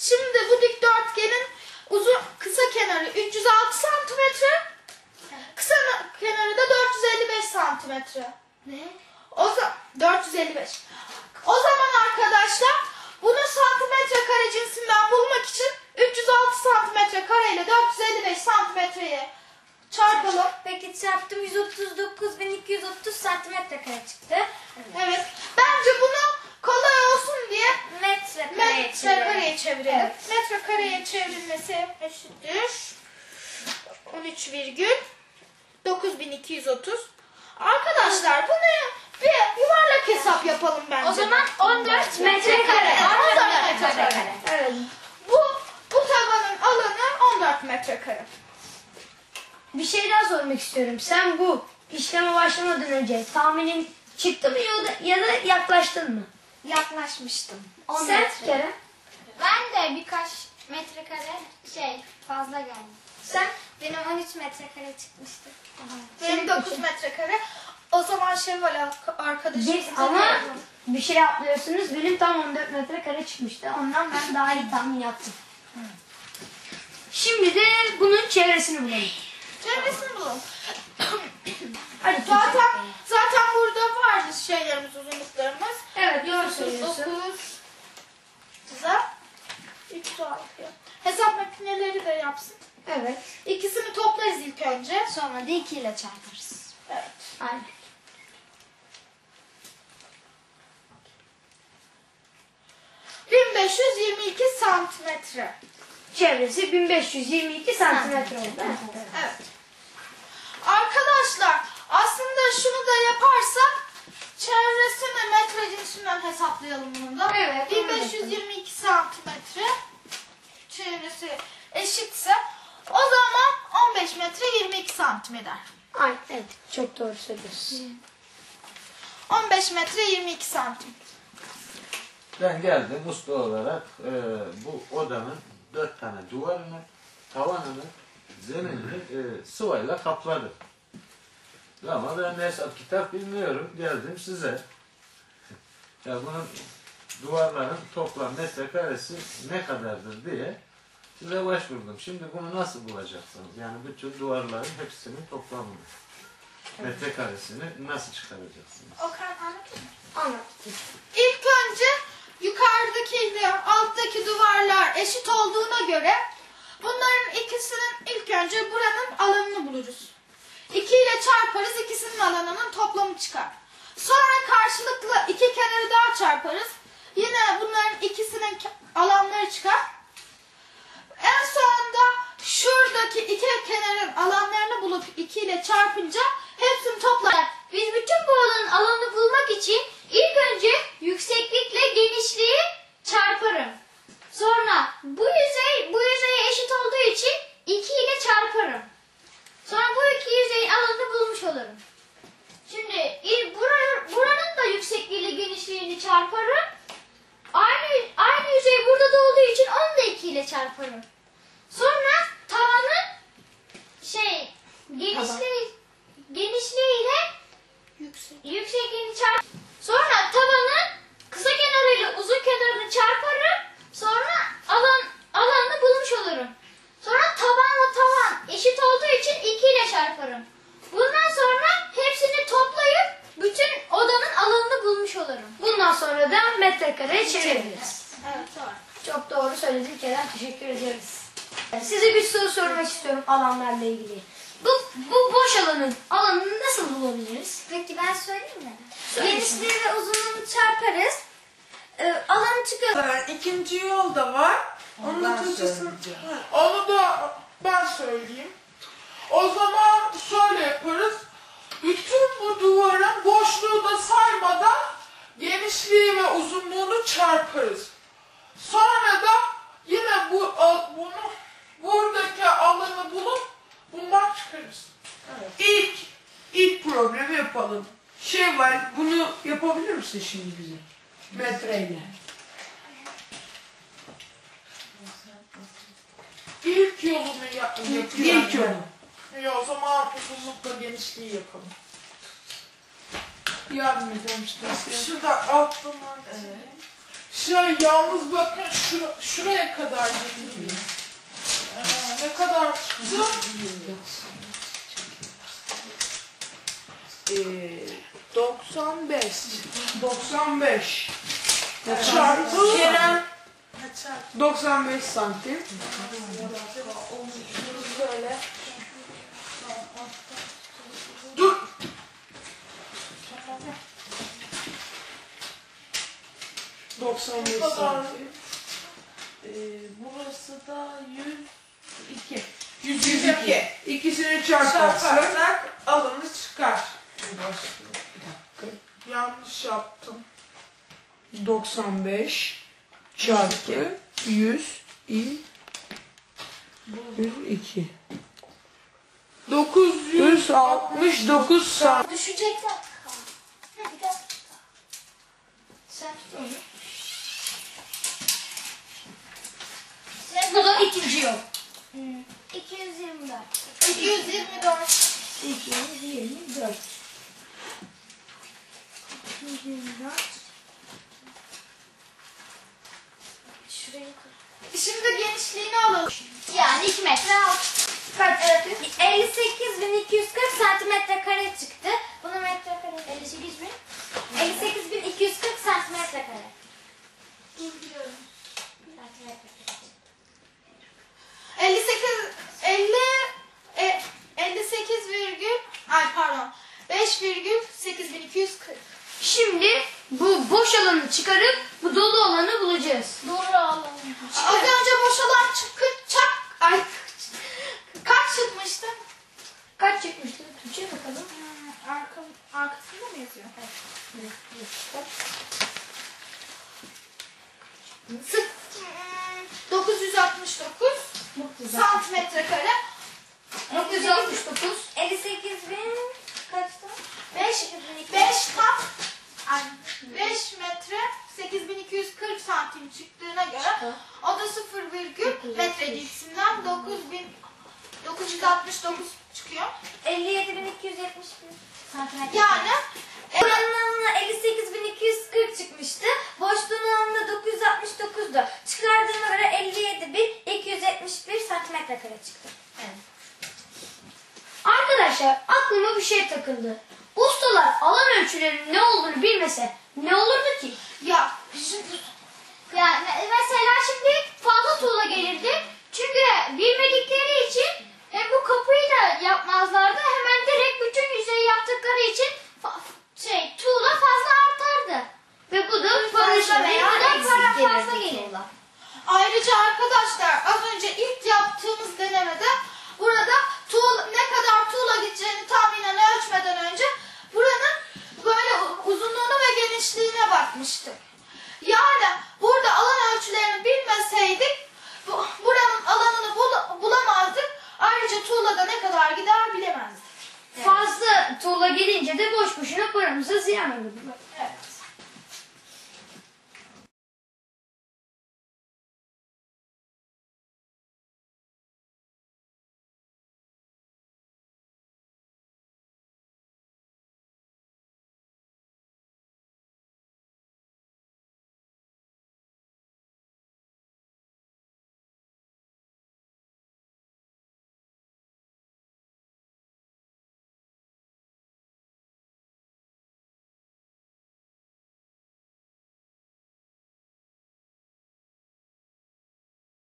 Şimdi bu dikdörtgenin uzun kısa kenarı 306 santimetre, kısa kenarı da 455 santimetre. Ne? O zaman 455. O zaman arkadaşlar bunu santimetre kare cinsinden bulmak için 306 santimetre kare ile 455 santimetreyi çarpalım. Peki çarptım 139.230 santimetre kare çıktı. Evet. Bence bunu kolay olsun diye Metre kareye metre çevirelim. kareye çevirelim. Evet. Metre kareye çevrilmesi eşittir. 13 virgül 9230. Arkadaşlar bunu bir yuvarlak hesap yapalım bence. O zaman 14 metre kare. 14 metre kare. Evet. Bu bu tavanın alanı 14 metrekare. Bir şey daha sormak istiyorum. Sen bu işleme başlamadan önce tahminin çıktı mı ya da, ya da yaklaştın mı? Yaklaşmıştım. 10 Sen metre. Kerem? Ben de birkaç metrekare şey fazla geldi. Sen? Benim 13 metrekare çıkmıştı. Benim 9 metrekare. O zaman Şevval arkadaşım. Yes, ama bir şey atlıyorsunuz. Benim tam 14 metrekare çıkmıştı. Ondan ben daha iyi tahmin yaptım. Şimdi de bunun çevresini bulalım. Çevresini bulalım. Hadi Zaten zaten burada vardı şeylerimiz, uzunluklarımız. Evet doğru söylüyorsun. 9 Güzel. 306. Hesap makineleri de yapsın. Evet. İkisini toplarız ilk önce. Sonra da 2 ile çarparız. Evet. Aynen. ...1522 santimetre. Çevresi 1522 santimetre oldu. Evet. Arkadaşlar aslında şunu da yaparsak çevresini metre cinsinden hesaplayalım bunu da. Evet, onu da 1522 santimetre çevresi eşitse o zaman 15 metre 22 santim eder. Aynen. Evet. Çok doğru söylüyorsun. 15 metre 22 santim. Ben geldim usta olarak e, bu odanın dört tane duvarını, tavanını, zeminini e, sıvayla kapladım. Ama ben de kitap bilmiyorum. Geldim size. Ya bunun duvarların toplam metrekaresi ne kadardır diye size başvurdum. Şimdi bunu nasıl bulacaksınız? Yani bütün duvarların hepsinin toplamını, metrekaresini nasıl çıkaracaksınız? Okan anlatayım mı? Anlat. İlk önce yukarıdaki ile alttaki duvarlar eşit olduğuna göre bunların ikisinin ilk önce buranın alanını buluruz. 2 ile çarparız ikisinin alanının toplamı çıkar. Sonra karşılıklı iki kenarı daha çarparız. Yine bunların ikisinin alanları çıkar. En sonunda şuradaki iki kenarın alanlarını bulup 2 ile çarpınca hepsini toplar. Biz bütün bu alanın alanını bulmak için ilk önce yükseklikle genişliği çarparım. Sonra bu yüzey bu yüzeye eşit olduğu için 2 ile çarparım. Sonra bu iki yüzeyin alanını bulmuş olurum. Şimdi il- bura- buranın da yüksekliğiyle genişliğini çarparım. Aynı aynı yüzey burada da olduğu için onu da 2 ile çarparım. Sonra tavanın şey genişliği genişliğiyle yüksekliğini çarp. Sonra tavanın kısa kenarıyla uzun kenarını çarparım. Sonra alan alanını bulmuş olurum. Sonra tavanla tavan eşit olduğu için 2 ile çarparım. Bundan sonra hepsini toplayıp bütün odanın alanını bulmuş olurum. Bundan sonra da metrekareye çeviririz. Evet doğru. Çok doğru söyledin Kerem. Teşekkür ederiz. Size bir soru sormak istiyorum alanlarla ilgili. Bu, bu boş alanın alanını nasıl bulabiliriz? Peki ben söyleyeyim mi? Genişliği ve uzunluğunu çarparız. Ee, alanı çıkıyor. Ee, İkinci yol da var. Onun Türkçesini... Onu da ben söyleyeyim. O zaman şöyle yaparız. Bütün bu duvarın boşluğu da saymadan genişliği ve uzunluğunu çarparız. Sonra da yine bu bunu buradaki alanı bulup bundan çıkarız. İlk ilk problemi yapalım. Şey var, bunu yapabilir misin şimdi bize? Metreyle. İlk yolunu yap yapıyorum. İlk yolu. İyi o zaman uzunlukla genişliği yapalım. Yardım ederim işte. Şurada altından. Evet. Şey yalnız bakın şura, şuraya kadar getireyim? Ee, ne kadar çıktı? Ee, 95. 95. Çarpı Kerem 95 santim. 95 santim. Ee, burası da 102. 102. İkisini çarparsak Çarparsak alını çıkar. Yanlış yaptım. 95 çarpı 100 i 102. 969 santim. Düşecekler. Şimdi genişliğini alalım. Yani 2 metre alt. Kaç? Evet, 58.240 santimetre kare çıktı. Bunun metre kare 58 bin. 58.240 santimetre kare. Durduruyorum. Santimetre kare. 58 50 e, 58 virgül ay pardon 5 virgül 8240. Şimdi bu boş alanı çıkarıp bu dolu alanı bulacağız. Doğru alalım. Az önce boşalan çıkacak ay kaç çıkmıştı? Kaç çıkmıştı? Türkçe bakalım. Arka, arkasında mı yazıyor? Sık. 969 kare 969. 58 bin. Kaçtı? 5 5 tam. Ay. 5 metre 8240 santim çıktığına göre o da 0 virgül metre cinsinden 9000 969 çıkıyor. 57.271 santimetre. Yani e, Buranın alanına 58.240 çıkmıştı. Boşluğun alanına 969'du. Çıkardığıma göre 57.271 santimetre kare çıktı. Arkadaşlar aklıma bir şey takıldı. Ustalar alan ölçülerinin ne olduğunu bilmese ne olurdu ki? ya şimdi Yani mesela şimdi fazla tuğla gelirdi. Çünkü bilmedikleri için hem bu kapıyı da yapmazlardı hemen direkt bütün yüzeyi yaptıkları için fa- şey tuğla fazla artardı. Ve bu da Fazla fazla veya veya eksik eksik fazla gelirdi. gelir. Ayrıca arkadaşlar az önce ilk yaptığımız denemede burada tuğla, ne kadar tuğla gideceğini tahminen ölçmeden önce buranın böyle uzunluğunu ve genişliğine bakmıştık. Yani burada alan ölçülerini bilmeseydik bu, buranın alanını bul- bulamazdık. Ayrıca tuğlada ne kadar gider bilemezdik. Fazla tuğla gelince de boş boşuna paramıza ziyan olurdu.